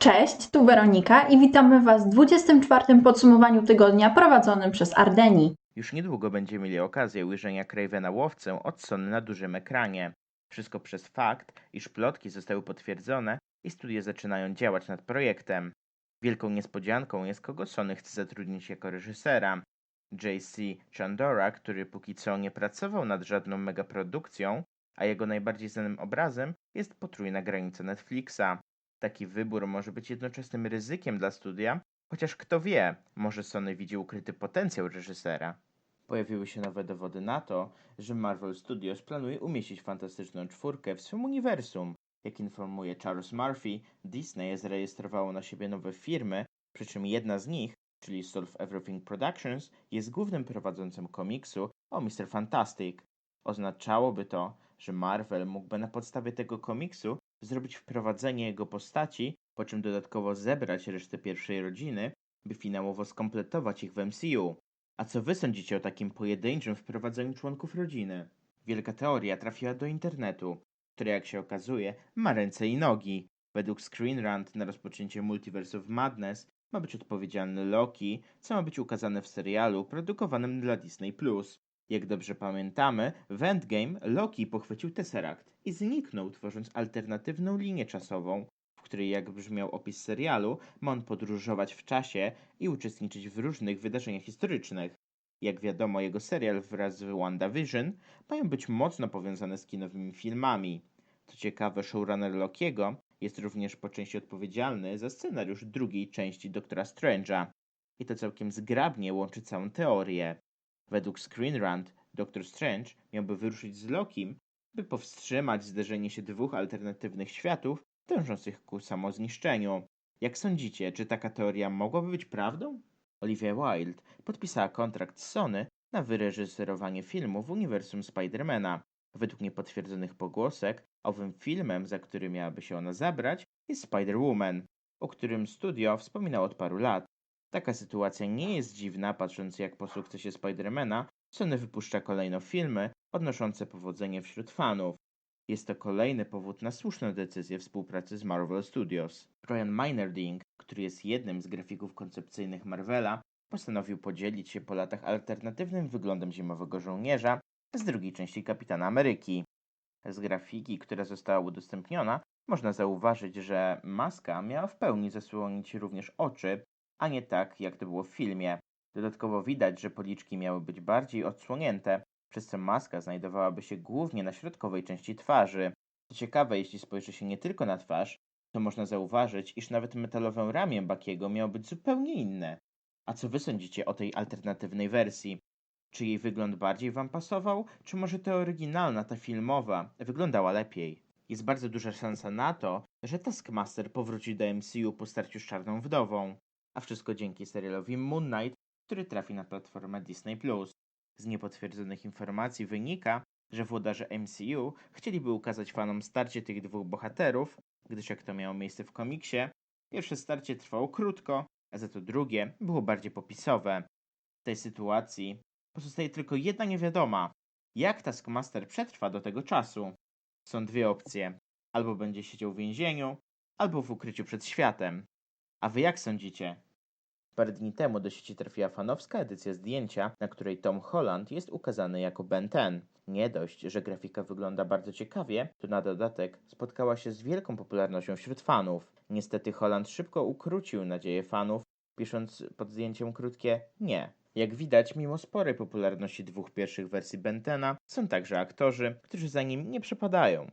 Cześć, tu Weronika i witamy Was w 24. podsumowaniu tygodnia prowadzonym przez Ardeni. Już niedługo będziemy mieli okazję ujrzenia Cravena łowcę od Sony na dużym ekranie. Wszystko przez fakt, iż plotki zostały potwierdzone i studia zaczynają działać nad projektem. Wielką niespodzianką jest kogo Sony chce zatrudnić jako reżysera. JC Chandora, który póki co nie pracował nad żadną megaprodukcją, a jego najbardziej znanym obrazem jest potrójna granica Netflixa. Taki wybór może być jednoczesnym ryzykiem dla studia, chociaż kto wie, może Sony widzi ukryty potencjał reżysera. Pojawiły się nowe dowody na to, że Marvel Studios planuje umieścić Fantastyczną Czwórkę w swym uniwersum. Jak informuje Charles Murphy, Disney zarejestrowało na siebie nowe firmy, przy czym jedna z nich, czyli Solve Everything Productions, jest głównym prowadzącym komiksu o Mr. Fantastic. Oznaczałoby to, że Marvel mógłby na podstawie tego komiksu zrobić wprowadzenie jego postaci, po czym dodatkowo zebrać resztę pierwszej rodziny, by finałowo skompletować ich w MCU. A co wy sądzicie o takim pojedynczym wprowadzeniu członków rodziny? Wielka teoria trafiła do internetu, która jak się okazuje ma ręce i nogi. Według Screen Rant na rozpoczęcie Multiverse of Madness ma być odpowiedzialny Loki, co ma być ukazane w serialu produkowanym dla Disney+. Jak dobrze pamiętamy, w Endgame Loki pochwycił Tesseract i zniknął, tworząc alternatywną linię czasową, w której, jak brzmiał opis serialu, ma on podróżować w czasie i uczestniczyć w różnych wydarzeniach historycznych. Jak wiadomo, jego serial wraz z WandaVision mają być mocno powiązane z kinowymi filmami. Co ciekawe, showrunner Lokiego jest również po części odpowiedzialny za scenariusz drugiej części Doktora Strange'a. I to całkiem zgrabnie łączy całą teorię. Według Screen Rant, Doctor Strange miałby wyruszyć z Lokim, by powstrzymać zderzenie się dwóch alternatywnych światów dążących ku samozniszczeniu. Jak sądzicie, czy taka teoria mogłaby być prawdą? Olivia Wilde podpisała kontrakt z Sony na wyreżyserowanie filmu w uniwersum Spidermana. Według niepotwierdzonych pogłosek, owym filmem, za który miałaby się ona zabrać, jest Spider-Woman, o którym studio wspominało od paru lat. Taka sytuacja nie jest dziwna, patrząc jak po sukcesie Spidermana Sony wypuszcza kolejno filmy odnoszące powodzenie wśród fanów. Jest to kolejny powód na słuszną decyzję współpracy z Marvel Studios. Brian Meinerding, który jest jednym z grafików koncepcyjnych Marvela, postanowił podzielić się po latach alternatywnym wyglądem Zimowego Żołnierza z drugiej części Kapitana Ameryki. Z grafiki, która została udostępniona, można zauważyć, że maska miała w pełni zasłonić również oczy, a nie tak, jak to było w filmie. Dodatkowo widać, że policzki miały być bardziej odsłonięte, przez co maska znajdowałaby się głównie na środkowej części twarzy. Co ciekawe, jeśli spojrzy się nie tylko na twarz, to można zauważyć, iż nawet metalowe ramię Bakiego miało być zupełnie inne. A co wy sądzicie o tej alternatywnej wersji? Czy jej wygląd bardziej wam pasował, czy może ta oryginalna, ta filmowa, wyglądała lepiej? Jest bardzo duża szansa na to, że Taskmaster powróci do MCU po starciu z Czarną Wdową. A wszystko dzięki serialowi Moon Knight, który trafi na platformę Disney+. Z niepotwierdzonych informacji wynika, że włodarze MCU chcieliby ukazać fanom starcie tych dwóch bohaterów, gdyż jak to miało miejsce w komiksie, pierwsze starcie trwało krótko, a za to drugie było bardziej popisowe. W tej sytuacji pozostaje tylko jedna niewiadoma. Jak Taskmaster przetrwa do tego czasu? Są dwie opcje. Albo będzie siedział w więzieniu, albo w ukryciu przed światem. A wy jak sądzicie? Parę dni temu do sieci trafiła fanowska edycja zdjęcia, na której Tom Holland jest ukazany jako Ben 10. Nie dość, że grafika wygląda bardzo ciekawie, to na dodatek spotkała się z wielką popularnością wśród fanów. Niestety Holland szybko ukrócił nadzieję fanów, pisząc pod zdjęciem krótkie nie. Jak widać, mimo sporej popularności dwóch pierwszych wersji Bentena, są także aktorzy, którzy za nim nie przepadają.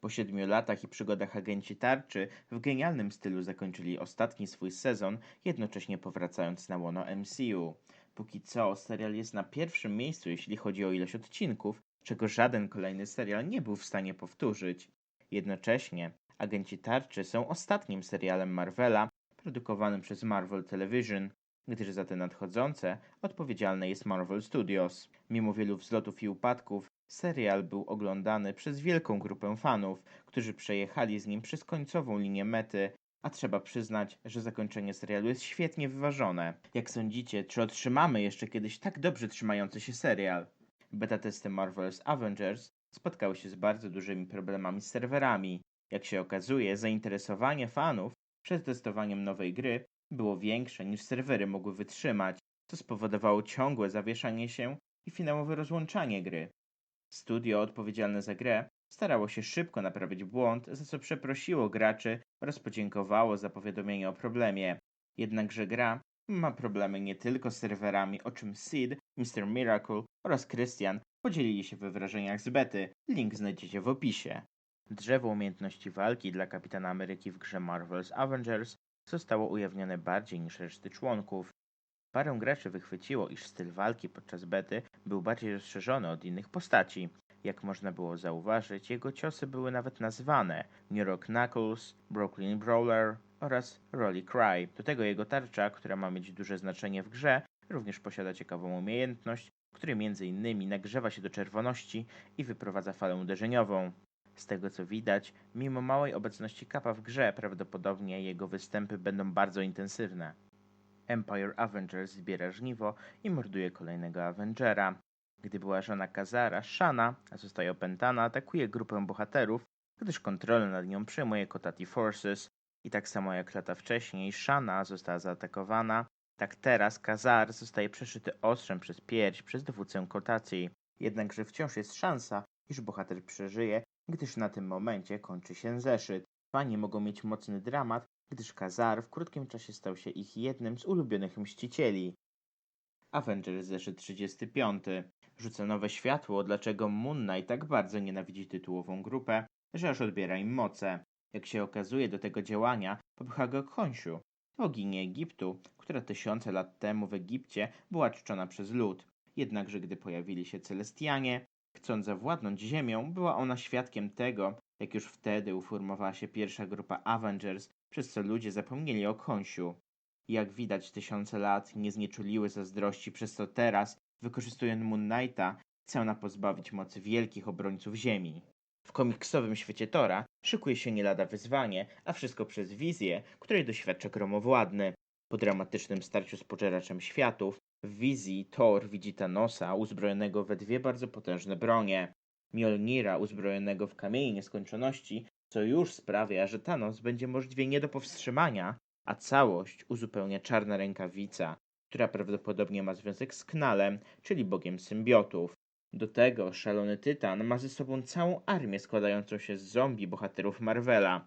Po siedmiu latach i przygodach agenci tarczy w genialnym stylu zakończyli ostatni swój sezon, jednocześnie powracając na łono MCU. Póki co serial jest na pierwszym miejscu, jeśli chodzi o ilość odcinków, czego żaden kolejny serial nie był w stanie powtórzyć. Jednocześnie agenci tarczy są ostatnim serialem Marvela produkowanym przez Marvel Television, gdyż za te nadchodzące odpowiedzialne jest Marvel Studios. Mimo wielu wzlotów i upadków, serial był oglądany przez wielką grupę fanów, którzy przejechali z nim przez końcową linię mety, a trzeba przyznać, że zakończenie serialu jest świetnie wyważone. Jak sądzicie, czy otrzymamy jeszcze kiedyś tak dobrze trzymający się serial? Beta testy Marvel's Avengers spotkały się z bardzo dużymi problemami z serwerami. Jak się okazuje, zainteresowanie fanów przed testowaniem nowej gry było większe niż serwery mogły wytrzymać, co spowodowało ciągłe zawieszanie się i finałowe rozłączanie gry. Studio odpowiedzialne za grę starało się szybko naprawić błąd, za co przeprosiło graczy oraz podziękowało za powiadomienie o problemie. Jednakże gra ma problemy nie tylko z serwerami, o czym Sid, Mr. Miracle oraz Christian podzielili się we wrażeniach z bety. Link znajdziecie w opisie. Drzewo umiejętności walki dla Kapitana Ameryki w grze Marvel's Avengers zostało ujawnione bardziej niż reszty członków. Parę graczy wychwyciło, iż styl walki podczas bety był bardziej rozszerzony od innych postaci. Jak można było zauważyć, jego ciosy były nawet nazwane New York Knuckles, Brooklyn Brawler oraz Rolly Cry. Do tego jego tarcza, która ma mieć duże znaczenie w grze, również posiada ciekawą umiejętność, między innymi nagrzewa się do czerwoności i wyprowadza falę uderzeniową. Z tego co widać, mimo małej obecności kapa w grze, prawdopodobnie jego występy będą bardzo intensywne. Empire Avengers zbiera żniwo i morduje kolejnego Avengera. Gdy była żona Kazara, Shana, zostaje opętana, atakuje grupę bohaterów, gdyż kontrolę nad nią przejmuje Kotati Forces. I tak samo jak lata wcześniej Shana została zaatakowana, tak teraz Kazar zostaje przeszyty ostrzem przez pierś przez dowódcę Kotati. Jednakże wciąż jest szansa, iż bohater przeżyje, gdyż na tym momencie kończy się zeszyt. Fani mogą mieć mocny dramat, gdyż Kazar w krótkim czasie stał się ich jednym z ulubionych mścicieli. Avengers zeszyt 35 rzuca nowe światło, dlaczego Moon Knight tak bardzo nienawidzi tytułową grupę, że aż odbiera im moce. Jak się okazuje, do tego działania popycha go Khonshu, bogini Egiptu, która tysiące lat temu w Egipcie była czczona przez lud. Jednakże gdy pojawili się Celestianie, chcąc zawładnąć ziemią, była ona świadkiem tego, jak już wtedy uformowała się pierwsza grupa Avengers, przez co ludzie zapomnieli o Khonshu. Jak widać, tysiące lat nie znieczuliły zazdrości, przez co teraz, wykorzystując Moon Knighta, chcą pozbawić mocy wielkich obrońców Ziemi. W komiksowym świecie Tora szykuje się nie lada wyzwanie, a wszystko przez wizję, której doświadcza gromowładny. Po dramatycznym starciu z pożeraczem światów, w wizji Thor widzi Thanosa uzbrojonego we dwie bardzo potężne bronie. Mjolnira uzbrojonego w kamienie nieskończoności, co już sprawia, że Thanos będzie możliwie nie do powstrzymania, a całość uzupełnia czarna rękawica, która prawdopodobnie ma związek z Knalem, czyli bogiem symbiotów. Do tego szalony tytan ma ze sobą całą armię składającą się z zombie bohaterów Marvela.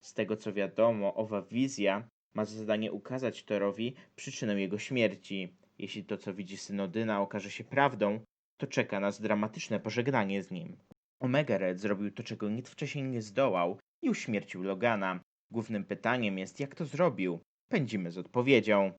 Z tego co wiadomo, owa wizja ma za zadanie ukazać Thorowi przyczynę jego śmierci. Jeśli to co widzi Synodyna okaże się prawdą, to czeka nas dramatyczne pożegnanie z nim. Omega Red zrobił to, czego nikt wcześniej nie zdołał i uśmiercił Logana. Głównym pytaniem jest, jak to zrobił. Pędzimy z odpowiedzią.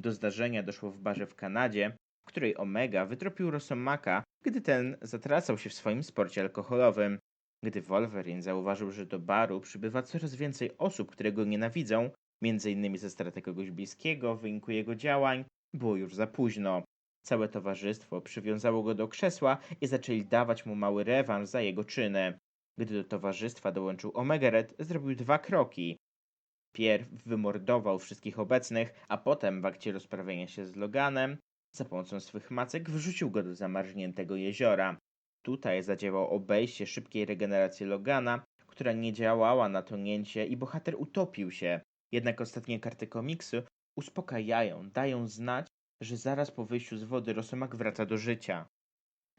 Do zdarzenia doszło w barze w Kanadzie, w której Omega wytropił Rosomaka, gdy ten zatracał się w swoim sporcie alkoholowym. Gdy Wolverine zauważył, że do baru przybywa coraz więcej osób, które go nienawidzą, innymi ze straty kogoś bliskiego w wyniku jego działań, było już za późno. Całe towarzystwo przywiązało go do krzesła i zaczęli dawać mu mały rewanż za jego czyny. Gdy do towarzystwa dołączył Omega Red, zrobił dwa kroki. Pierw wymordował wszystkich obecnych, a potem w akcie rozprawienia się z Loganem, za pomocą swych macek wrzucił go do zamarzniętego jeziora. Tutaj zadziałał obejście szybkiej regeneracji Logana, która nie działała na tonięcie i bohater utopił się. Jednak ostatnie karty komiksu uspokajają, dają znać, że zaraz po wyjściu z wody Rosomak wraca do życia.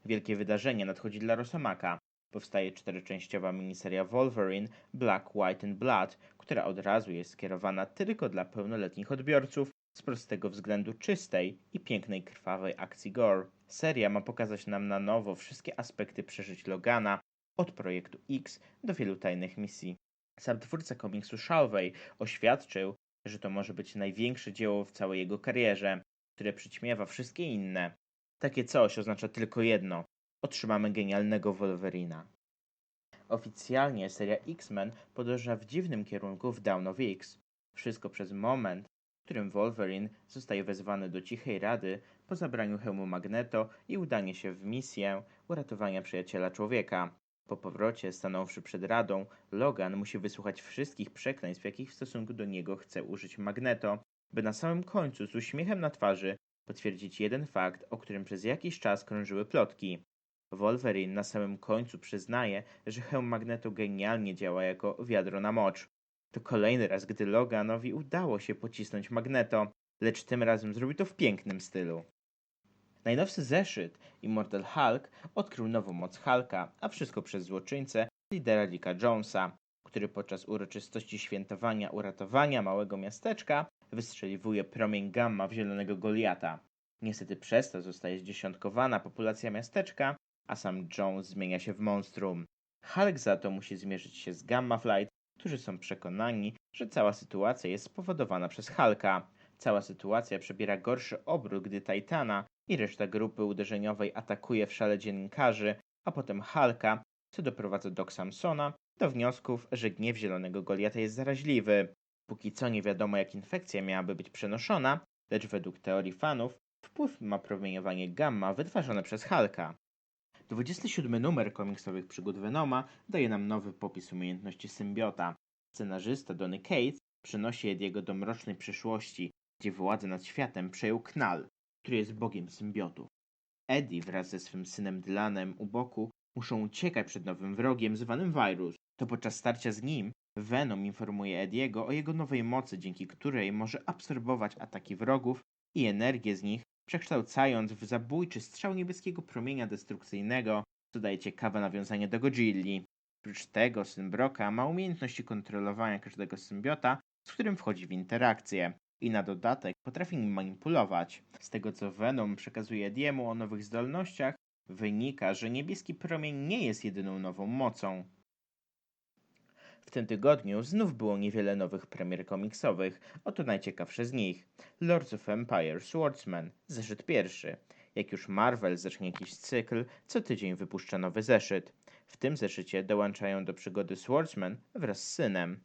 Wielkie wydarzenie nadchodzi dla Rosomaka. Powstaje czteroczęściowa miniseria Wolverine Black, White and Blood, która od razu jest skierowana tylko dla pełnoletnich odbiorców z prostego względu czystej i pięknej krwawej akcji gore. Seria ma pokazać nam na nowo wszystkie aspekty przeżyć Logana, od projektu X do wielu tajnych misji. Sam twórca komiksu Shalvey oświadczył, że to może być największe dzieło w całej jego karierze, które przyćmiewa wszystkie inne. Takie coś oznacza tylko jedno. Otrzymamy genialnego Wolverina. Oficjalnie seria X-Men podąża w dziwnym kierunku w Down of X. Wszystko przez moment, w którym Wolverine zostaje wezwany do Cichej Rady po zabraniu hełmu Magneto i udanie się w misję uratowania przyjaciela człowieka. Po powrocie, stanąwszy przed Radą, Logan musi wysłuchać wszystkich przekleństw, jakich w stosunku do niego chce użyć Magneto, by na samym końcu z uśmiechem na twarzy potwierdzić jeden fakt, o którym przez jakiś czas krążyły plotki. Wolverine na samym końcu przyznaje, że hełm Magneto genialnie działa jako wiadro na mocz. To kolejny raz, gdy Loganowi udało się pocisnąć Magneto, lecz tym razem zrobił to w pięknym stylu. Najnowszy zeszyt Immortal Hulk odkrył nową moc Hulka, a wszystko przez złoczyńcę lidera Dicka Jonesa, który podczas uroczystości świętowania uratowania małego miasteczka wystrzeliwuje promień gamma w zielonego Goliata. Niestety przez to zostaje zdziesiątkowana populacja miasteczka, a sam Jones zmienia się w monstrum. Hulk za to musi zmierzyć się z Gamma Flight, którzy są przekonani, że cała sytuacja jest spowodowana przez Hulka. Cała sytuacja przybiera gorszy obrót, gdy Titana i reszta grupy uderzeniowej atakuje w szale dziennikarzy, a potem Hulka, co doprowadza Doc Samsona do wniosków, że gniew zielonego Goliata jest zaraźliwy. Póki co nie wiadomo, jak infekcja miałaby być przenoszona, lecz według teorii fanów wpływ ma promieniowanie gamma wytwarzane przez Hulka. 27 numer komiksowych przygód Venoma daje nam nowy popis umiejętności symbiota. Scenarzysta Donny Cates przenosi Ediego do mrocznej przyszłości, gdzie władzę nad światem przejął Knal, który jest bogiem symbiotów. Eddie wraz ze swym synem Dylanem u boku muszą uciekać przed nowym wrogiem zwanym Virus. To podczas starcia z nim Venom informuje Ediego o jego nowej mocy, dzięki której może absorbować ataki wrogów i energię z nich, przekształcając w zabójczy strzał niebieskiego promienia destrukcyjnego, co daje ciekawe nawiązanie do Godzilli. Oprócz tego syn Broka ma umiejętności kontrolowania każdego symbiota, z którym wchodzi w interakcję i na dodatek potrafi nim manipulować. Z tego co Venom przekazuje Ediemu o nowych zdolnościach, wynika, że niebieski promień nie jest jedyną nową mocą. W tym tygodniu znów było niewiele nowych premier komiksowych, oto najciekawsze z nich. Lords of Empire Swordsman, zeszyt pierwszy. Jak już Marvel zacznie jakiś cykl, co tydzień wypuszcza nowy zeszyt. W tym zeszycie dołączają do przygody Swordsman wraz z synem.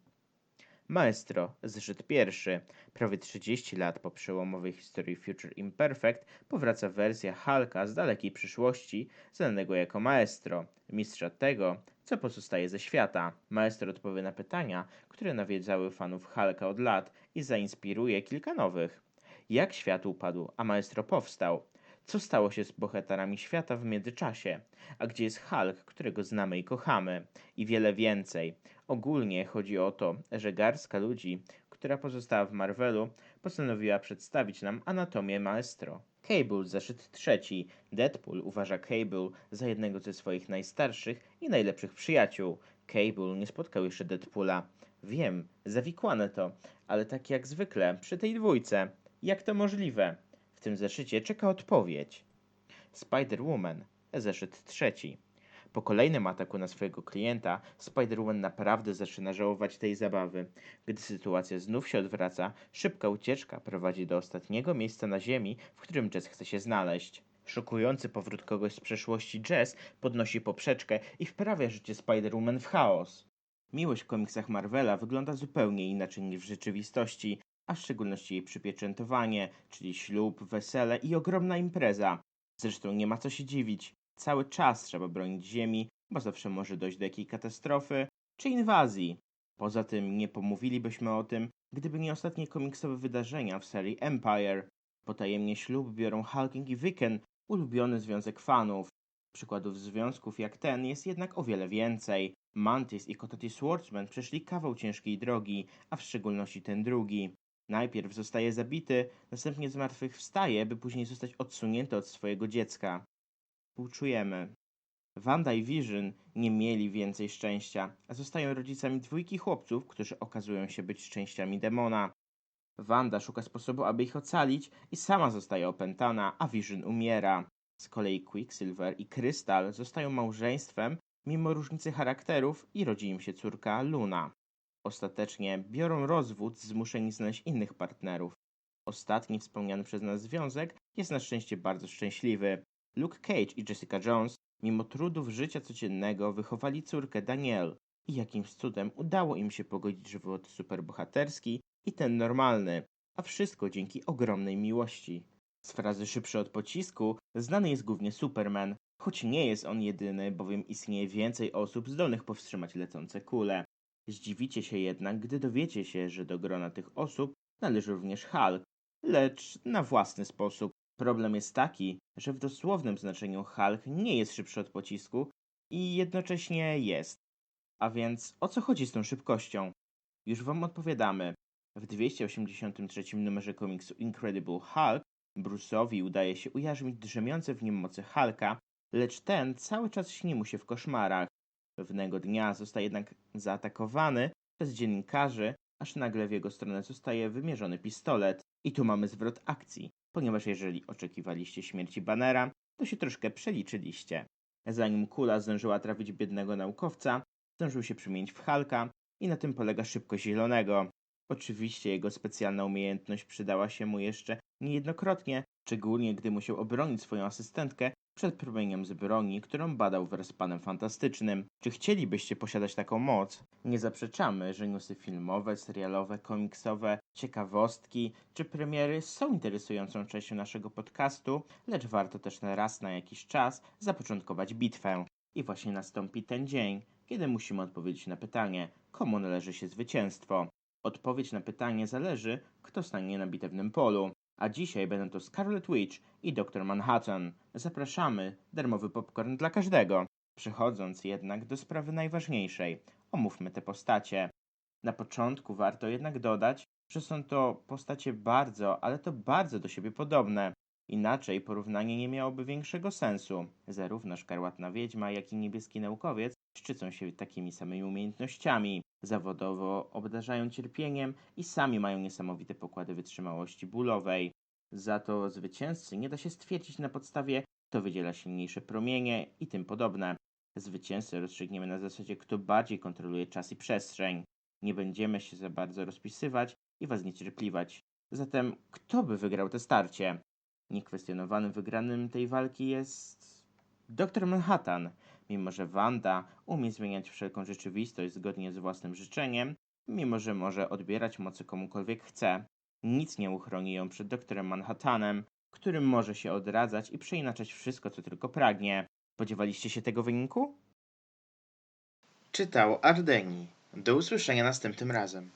Maestro, zeszyt pierwszy. Prawie 30 lat po przełomowej historii Future Imperfect powraca wersja Hulka z dalekiej przyszłości, znanego jako Maestro, mistrza tego, co pozostaje ze świata. Maestro odpowie na pytania, które nawiedzały fanów Hulka od lat i zainspiruje kilka nowych. Jak świat upadł, a Maestro powstał? Co stało się z bohaterami świata w międzyczasie? A gdzie jest Hulk, którego znamy i kochamy? I wiele więcej. Ogólnie chodzi o to, że garstka ludzi, która pozostała w Marvelu, postanowiła przedstawić nam anatomię Maestro. Cable, zeszyt trzeci. Deadpool uważa Cable za jednego ze swoich najstarszych i najlepszych przyjaciół. Cable nie spotkał jeszcze Deadpoola. Wiem, zawikłane to, ale tak jak zwykle przy tej dwójce. Jak to możliwe? W tym zeszycie czeka odpowiedź. Spider-Woman, zeszyt trzeci. Po kolejnym ataku na swojego klienta, Spider-Woman naprawdę zaczyna żałować tej zabawy. Gdy sytuacja znów się odwraca, szybka ucieczka prowadzi do ostatniego miejsca na Ziemi, w którym Jess chce się znaleźć. Szokujący powrót kogoś z przeszłości Jess podnosi poprzeczkę i wprawia życie Spider-Woman w chaos. Miłość w komiksach Marvela wygląda zupełnie inaczej niż w rzeczywistości, a w szczególności jej przypieczętowanie, czyli ślub, wesele i ogromna impreza. Zresztą nie ma co się dziwić. Cały czas trzeba bronić ziemi, bo zawsze może dojść do jakiej katastrofy czy inwazji. Poza tym nie pomówilibyśmy o tym, gdyby nie ostatnie komiksowe wydarzenia w serii Empire. Potajemnie ślub biorą Hulking i Wiccan, ulubiony związek fanów. Przykładów związków jak ten jest jednak o wiele więcej. Mantis i Kotati Swordsman przeszli kawał ciężkiej drogi, a w szczególności ten drugi. Najpierw zostaje zabity, następnie zmartwychwstaje, by później zostać odsunięty od swojego dziecka. Współczujemy. Wanda i Vision nie mieli więcej szczęścia, a zostają rodzicami dwójki chłopców, którzy okazują się być częściami demona. Wanda szuka sposobu, aby ich ocalić i sama zostaje opętana, a Vision umiera. Z kolei Quicksilver i Krystal zostają małżeństwem, mimo różnicy charakterów i rodzi im się córka Luna. Ostatecznie biorą rozwód, zmuszeni znaleźć innych partnerów. Ostatni wspomniany przez nas związek jest na szczęście bardzo szczęśliwy. Luke Cage i Jessica Jones, mimo trudów życia codziennego, wychowali córkę Danielle i jakimś cudem udało im się pogodzić żywot superbohaterski i ten normalny, a wszystko dzięki ogromnej miłości. Z frazy szybszy od pocisku znany jest głównie Superman, choć nie jest on jedyny, bowiem istnieje więcej osób zdolnych powstrzymać lecące kule. Zdziwicie się jednak, gdy dowiecie się, że do grona tych osób należy również Hulk, lecz na własny sposób. Problem jest taki, że w dosłownym znaczeniu Hulk nie jest szybszy od pocisku i jednocześnie jest. A więc o co chodzi z tą szybkością? Już wam odpowiadamy. W 283 numerze komiksu Incredible Hulk Bruce'owi udaje się ujarzmić drzemiące w nim mocy Hulka, lecz ten cały czas śni mu się w koszmarach. Pewnego dnia zostaje jednak zaatakowany przez dziennikarzy, aż nagle w jego stronę zostaje wymierzony pistolet. I tu mamy zwrot akcji, ponieważ jeżeli oczekiwaliście śmierci Bannera, to się troszkę przeliczyliście. Zanim kula zdążyła trafić biednego naukowca, zdążył się przemienić w Hulka i na tym polega szybkość zielonego. Oczywiście jego specjalna umiejętność przydała się mu jeszcze niejednokrotnie, szczególnie gdy musiał obronić swoją asystentkę przed promieniem z broni, którą badał wraz z panem fantastycznym. Czy chcielibyście posiadać taką moc? Nie zaprzeczamy, że newsy filmowe, serialowe, komiksowe, ciekawostki czy premiery są interesującą częścią naszego podcastu, lecz warto też na raz na jakiś czas zapoczątkować bitwę. I właśnie nastąpi ten dzień, kiedy musimy odpowiedzieć na pytanie, komu należy się zwycięstwo. Odpowiedź na pytanie zależy, kto stanie na bitewnym polu. A dzisiaj będą to Scarlet Witch i Dr. Manhattan. Zapraszamy, darmowy popcorn dla każdego. Przechodząc jednak do sprawy najważniejszej, omówmy te postacie. Na początku warto jednak dodać, że są to postacie bardzo, ale to bardzo do siebie podobne. Inaczej porównanie nie miałoby większego sensu. Zarówno szkarłatna wiedźma, jak i niebieski naukowiec szczycą się takimi samymi umiejętnościami. Zawodowo obdarzają cierpieniem i sami mają niesamowite pokłady wytrzymałości bólowej. Za to zwycięzcy nie da się stwierdzić na podstawie, kto wydziela silniejsze promienie i tym podobne. Zwycięzcę rozstrzygniemy na zasadzie, kto bardziej kontroluje czas i przestrzeń. Nie będziemy się za bardzo rozpisywać i was niecierpliwać. Zatem, kto by wygrał to starcie? Niekwestionowanym wygranym tej walki jest Doktor Manhattan. Mimo, że Wanda umie zmieniać wszelką rzeczywistość zgodnie z własnym życzeniem, mimo, że może odbierać mocy komukolwiek chce, nic nie uchroni ją przed doktorem Manhattanem, którym może się odradzać i przeinaczać wszystko, co tylko pragnie. Spodziewaliście się tego wyniku? Czytał Ardeni. Do usłyszenia następnym razem.